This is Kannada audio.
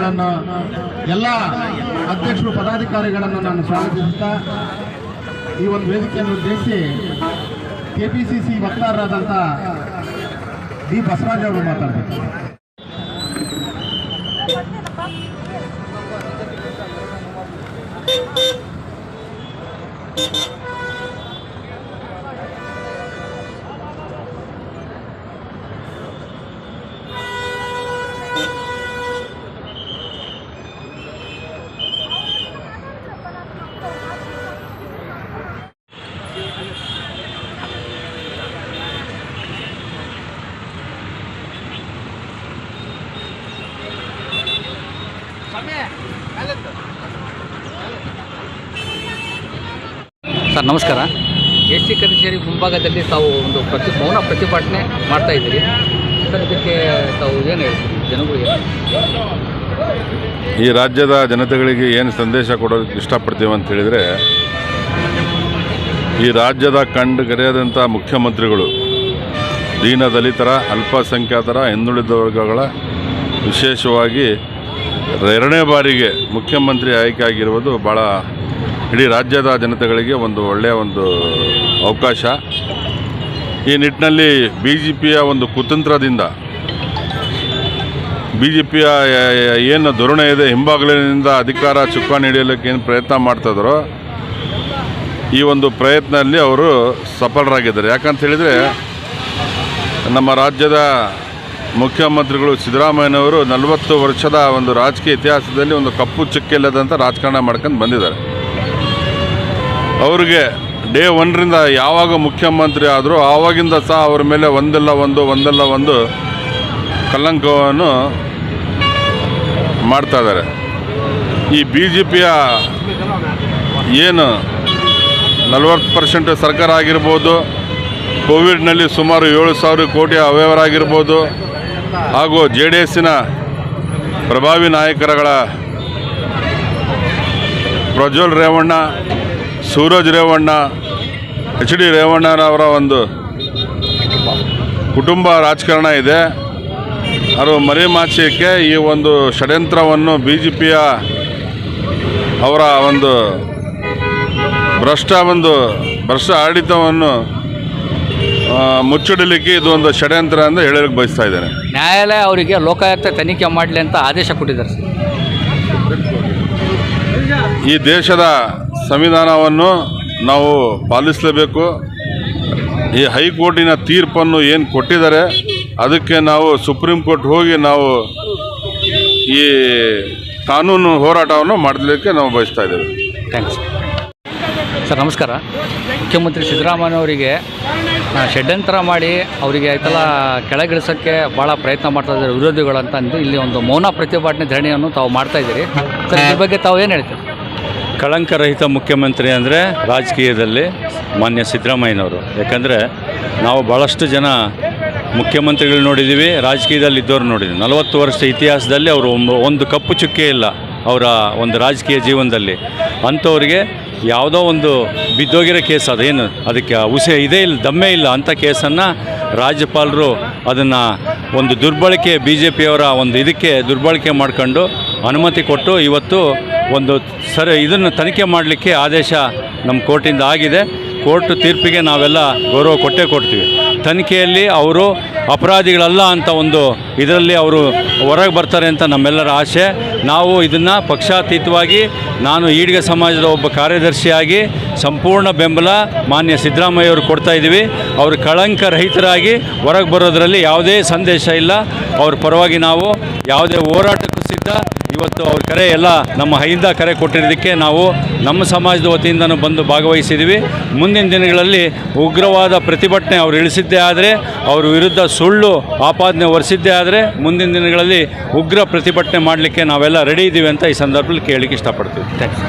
ಶ್ರೀಗಳನ್ನು ಎಲ್ಲ ಅಧ್ಯಕ್ಷರು, ಪದಾಧಿಕಾರಿಗಳನ್ನು ನಾನು ಸ್ವಾಗತಿಸುತ್ತಾ, ಈ ಒಂದು ವೇದಿಕೆಯನ್ನು ಉದ್ದೇಶಿಸಿ ಕೆ ಪಿ ಸಿ ಸಿ ವಕ್ತಾರರಾದಂಥ ಡಿ. ಬಸವರಾಜ್ ಅವರು ಮಾತಾಡಬೇಕು. ಸರ್ ನಮಸ್ಕಾರ. ಎಸ್ ಸಿ ಕಚೇರಿ ಮುಂಭಾಗದಲ್ಲಿ ತಾವು ಒಂದು ಪ್ರತಿ ಮೌನ ಪ್ರತಿಭಟನೆ ಮಾಡ್ತಾ ಇದ್ದೀರಿ. ಸರ್ ಇದಕ್ಕೆ ತಾವು ಏನು ಹೇಳ್ತೀರಿ? ಜನಗಳಿಗೆ ಈ ರಾಜ್ಯದ ಜನತೆಗಳಿಗೆ ಏನು ಸಂದೇಶ ಕೊಡೋದಕ್ಕೆ ಇಷ್ಟಪಡ್ತೀವಿ ಅಂತ ಹೇಳಿದರೆ ಈ ರಾಜ್ಯದ ಕಂಡು ಕರೆಯದಂಥ ಮುಖ್ಯಮಂತ್ರಿಗಳು ದೀನ ದಲಿತರ ಅಲ್ಪಸಂಖ್ಯಾತರ ಹಿಂದುಳಿದ ವರ್ಗಗಳ ವಿಶೇಷವಾಗಿ ಎರಡನೇ ಬಾರಿಗೆ ಮುಖ್ಯಮಂತ್ರಿ ಆಯ್ಕೆ ಆಗಿರುವುದು ಭಾಳ ಇಡೀ ರಾಜ್ಯದ ಜನತೆಗಳಿಗೆ ಒಂದು ಒಳ್ಳೆಯ ಒಂದು ಅವಕಾಶ. ಈ ನಿಟ್ಟಿನಲ್ಲಿ ಬಿ ಜೆ ಪಿಯ ಒಂದು ಕುತಂತ್ರದಿಂದ ಬಿ ಜೆ ಪಿಯ ಏನು ಧೋರಣೆ ಇದೆ ಹಿಂಬಾಗಿಲಿನಿಂದ ಅಧಿಕಾರ ಚುಕ್ಕಾಣಿ ಹಿಡಿಯಲಿಕ್ಕೆ ಏನು ಪ್ರಯತ್ನ ಮಾಡ್ತಾಯಿದ್ರು ಈ ಒಂದು ಪ್ರಯತ್ನದಲ್ಲಿ ಅವರು ಸಫಲರಾಗಿದ್ದಾರೆ. ಯಾಕಂತ ಹೇಳಿದರೆ, ನಮ್ಮ ರಾಜ್ಯದ ಮುಖ್ಯಮಂತ್ರಿಗಳು ಸಿದ್ದರಾಮಯ್ಯನವರು ನಲವತ್ತು ವರ್ಷದ ಒಂದು ರಾಜಕೀಯ ಇತಿಹಾಸದಲ್ಲಿ ಒಂದು ಕಪ್ಪು ಚುಕ್ಕಿಲ್ಲದಂಥ ರಾಜಕಾರಣ ಮಾಡ್ಕೊಂಡು ಬಂದಿದ್ದಾರೆ. ಅವರಿಗೆ ಡೇ ಒನ್ರಿಂದ ಯಾವಾಗ ಮುಖ್ಯಮಂತ್ರಿ ಆದರೂ ಆವಾಗಿಂದ ಸಹ ಅವ್ರ ಮೇಲೆ ಒಂದಲ್ಲ ಒಂದು ಒಂದಲ್ಲ ಒಂದು ಕಲಂಕವನ್ನು ಮಾಡ್ತಾ ಇದ್ದಾರೆ. ಈ ಬಿ ಜೆ ಪಿಯ ಏನು ನಲವತ್ತು ಪರ್ಸೆಂಟ್ ಸರ್ಕಾರ ಆಗಿರ್ಬೋದು, ಕೋವಿಡ್ನಲ್ಲಿ ಸುಮಾರು ಏಳು ಸಾವಿರ ಕೋಟಿ ಅವ್ಯವಹಾರ ಆಗಿರ್ಬೋದು ಹಾಗೂ ಜೆ ಡಿ ಎಸ್ಸಿನ ಪ್ರಭಾವಿ ನಾಯಕರುಗಳ ಪ್ರಜ್ವಲ್ ರೇವಣ್ಣ, ಸೂರಜ್ ರೇವಣ್ಣ, ಎಚ್ ಡಿ ರೇವಣ್ಣನವರ ಒಂದು ಕುಟುಂಬ ರಾಜಕಾರಣ ಇದೆ. ಅದು ಮರೆಮಾಚಲಿಕ್ಕೆ ಈ ಒಂದು ಷಡ್ಯಂತ್ರವನ್ನು ಬಿ ಜೆ ಪಿಯ ಅವರ ಒಂದು ಭ್ರಷ್ಟ ಒಂದು ಭ್ರಷ್ಟ ಆಡಳಿತವನ್ನು ಮುಚ್ಚಿಡಲಿಕ್ಕೆ ಇದು ಒಂದು ಷಡ್ಯಂತ್ರ ಅಂತ ಹೇಳಲಿಕ್ಕೆ ಬಯಸ್ತಾ ಇದ್ದಾರೆ ನ್ಯಾಯಾಲಯ ಅವರಿಗೆ ಲೋಕಾಯುಕ್ತ ತನಿಖೆ ಮಾಡಲಿ ಅಂತ ಆದೇಶ ಕೊಟ್ಟಿದ್ದಾರೆ ಸರ್. ಈ ದೇಶದ ಸಂವಿಧಾನವನ್ನು ನಾವು ಪಾಲಿಸಲೇಬೇಕು. ಈ ಹೈಕೋರ್ಟಿನ ತೀರ್ಪನ್ನು ಏನು ಕೊಟ್ಟಿದ್ದಾರೆ ಅದಕ್ಕೆ ನಾವು ಸುಪ್ರೀಂ ಕೋರ್ಟ್ ಹೋಗಿ ನಾವು ಈ ಕಾನೂನು ಹೋರಾಟವನ್ನು ಮಾಡಲಿಕ್ಕೆ ನಾವು ಬಯಸ್ತಾ ಇದ್ದೇವೆ. ಥ್ಯಾಂಕ್ಸ್ ಸರ್, ನಮಸ್ಕಾರ. ಮುಖ್ಯಮಂತ್ರಿ ಸಿದ್ದರಾಮಯ್ಯನವರಿಗೆ ಷಡ್ಯಂತರ ಮಾಡಿ ಅವರಿಗೆ ಆಯ್ತಲ್ಲ, ಕೆಳಗಿಳಿಸೋಕ್ಕೆ ಭಾಳ ಪ್ರಯತ್ನ ಮಾಡ್ತಾ ಇದ್ದಾರೆ ವಿರೋಧಿಗಳು ಅಂದು ಇಲ್ಲಿ ಒಂದು ಮೌನ ಪ್ರತಿಭಟನೆ ಧರಣಿಯನ್ನು ತಾವು ಮಾಡ್ತಾ ಇದ್ದೀರಿ. ಸರ್, ಇದ್ರ ಬಗ್ಗೆ ತಾವು ಏನು ಹೇಳ್ತೀರಿ? ಕಳಂಕರಹಿತ ಮುಖ್ಯಮಂತ್ರಿ ಅಂದರೆ ರಾಜಕೀಯದಲ್ಲಿ ಮಾನ್ಯ ಸಿದ್ದರಾಮಯ್ಯನವರು. ಯಾಕಂದರೆ ನಾವು ಭಾಳಷ್ಟು ಜನ ಮುಖ್ಯಮಂತ್ರಿಗಳು ನೋಡಿದ್ದೀವಿ ರಾಜಕೀಯದಲ್ಲಿ ಇದ್ದವ್ರು ನೋಡಿದ್ದೀವಿ ನಲವತ್ತು ವರ್ಷ ಇತಿಹಾಸದಲ್ಲಿ ಅವರು ಒಂದು ಕಪ್ಪು ಚುಕ್ಕೆ ಇಲ್ಲ. ಅವರ ಒಂದು ರಾಜಕೀಯ ಜೀವನದಲ್ಲಿ. ಅಂಥವ್ರಿಗೆ ಯಾವುದೋ ಒಂದು ಬಿದ್ದೋಗಿರೋ ಕೇಸ್ ಅದೇನು ಅದಕ್ಕೆ ಉಸೆ ಇದೇ ಇಲ್ಲ, ದಮ್ಮೆ ಇಲ್ಲ ಅಂಥ ಕೇಸನ್ನು ರಾಜ್ಯಪಾಲರು ಅದನ್ನು ಒಂದು ದುರ್ಬಳಕೆ ಬಿ ಜೆ ಪಿಯವರ ಒಂದು ಇದಕ್ಕೆ ದುರ್ಬಳಕೆ ಮಾಡ್ಕೊಂಡು ಅನುಮತಿ ಕೊಟ್ಟು ಇವತ್ತು ಒಂದು ಸರಿ ಇದನ್ನು ತನಿಖೆ ಮಾಡಲಿಕ್ಕೆ ಆದೇಶ ನಮ್ಮ ಕೋರ್ಟಿಂದ ಆಗಿದೆ. ಕೋರ್ಟ್ ತೀರ್ಪಿಗೆ ನಾವೆಲ್ಲ ಗೌರವ ಕೊಟ್ಟೇ ಕೊಡ್ತೀವಿ. ತನಿಖೆಯಲ್ಲಿ ಅವರು ಅಪರಾಧಿಗಳಲ್ಲ ಅಂತ ಒಂದು ಇದರಲ್ಲಿ ಅವರು ಹೊರಗೆ ಬರ್ತಾರೆ ಅಂತ ನಮ್ಮೆಲ್ಲರ ಆಸೆ ನಾವು ಇದನ್ನು ಪಕ್ಷಾತೀತವಾಗಿ ನಾನು ಈಡಿಗ ಸಮಾಜದ ಒಬ್ಬ ಕಾರ್ಯದರ್ಶಿಯಾಗಿ ಸಂಪೂರ್ಣ ಬೆಂಬಲ ಮಾನ್ಯ ಸಿದ್ದರಾಮಯ್ಯ ಅವರು ಕೊಡ್ತಾ ಇದ್ದೀವಿ. ಅವರು ಕಳಂಕ ರಹಿತರಾಗಿ ಹೊರಗೆ ಬರೋದರಲ್ಲಿ ಯಾವುದೇ ಸಂದೇಶ ಇಲ್ಲ. ಅವ್ರ ಪರವಾಗಿ ನಾವು ಯಾವುದೇ ಸಿದ್ಧ ಇವತ್ತು ಅವ್ರ ಕರೆ ಎಲ್ಲ ನಮ್ಮ ಹೈಂದ ಕರೆ ಕೊಟ್ಟಿರೋದಕ್ಕೆ ನಾವು ನಮ್ಮ ಸಮಾಜದ ವತಿಯಿಂದನೂ ಬಂದು ಭಾಗವಹಿಸಿದ್ದೀವಿ. ಮುಂದಿನ ದಿನಗಳಲ್ಲಿ ಉಗ್ರವಾದ ಪ್ರತಿಭಟನೆ ಅವರು ಇಳಿಸಿದ್ದೇ ಆದರೆ, ಅವ್ರ ವಿರುದ್ಧ ಸುಳ್ಳು ಆಪಾದನೆ ಹೊರಿಸಿದ್ದೇ ಆದರೆ, ಮುಂದಿನ ದಿನಗಳಲ್ಲಿ ಉಗ್ರ ಪ್ರತಿಭಟನೆ ಮಾಡಲಿಕ್ಕೆ ನಾವೆಲ್ಲ ರೆಡಿ ಇದ್ದೀವಿ ಅಂತ ಈ ಸಂದರ್ಭದಲ್ಲಿ ಕೇಳಲಿಕ್ಕೆ ಇಷ್ಟಪಡ್ತೀವಿ. ಥ್ಯಾಂಕ್ಸ್